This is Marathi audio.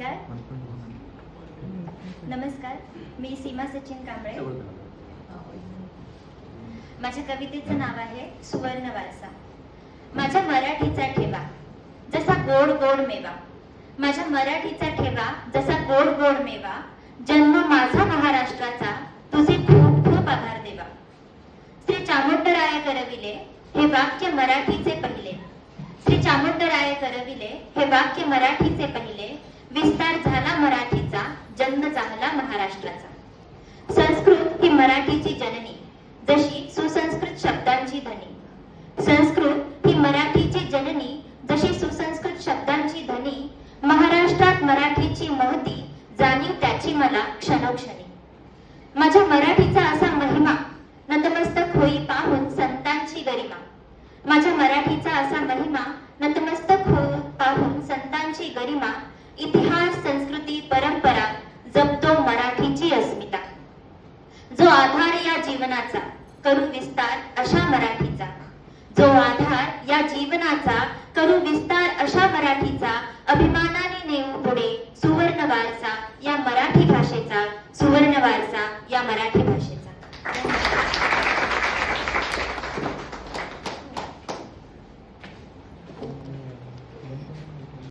नमस्कार. नमस्कार. मी सीमा सचिन कांबळे. माझ्या कवितेचं नाव आहे सुवर्ण वारसा. माझ्या मराठीचा ठेवा जसा गोड गोड मेवा. माझ्या मराठीचा ठेवा जसा गोड गोड मेवा. जन्म माझा महाराष्ट्राचा तुझे खूप खूप आभार देवा. श्री चामुंडराया करविले हे वाक्य मराठीचे पहिले. श्री चामुंडराया करविले हे वाक्य मराठीचे पहिले. विस्तार झाला मराठीचा जन्म झाला महाराष्ट्राचा. संस्कृत ही मराठीची जननी जशी सुसंस्कृत शब्दांची धनी संस्कृत ही मराठीची जननी जशी सुसंस्कृत शब्दांची धनी महाराष्ट्रात मराठीची महती जाणीव त्याची मला क्षणोक्षणी. माझ्या मराठीचा असा महिमा नतमस्तक होई पाहून संतांची गरिमा. माझ्या मराठीचा असा महिमा नतमस्तक हो पाहून संतांची गरिमा इतिहास संस्कृती परंपरा जपतो मराठीची अस्मिता. जो आधार या जीवनाचा करू विस्तार अशा मराठीचा. जो आधार या जीवनाचा करू विस्तार अशा मराठीचा अभिमानाने नेऊ पुढे सुवर्ण वारसा या मराठी भाषेचा सुवर्ण वारसा या मराठी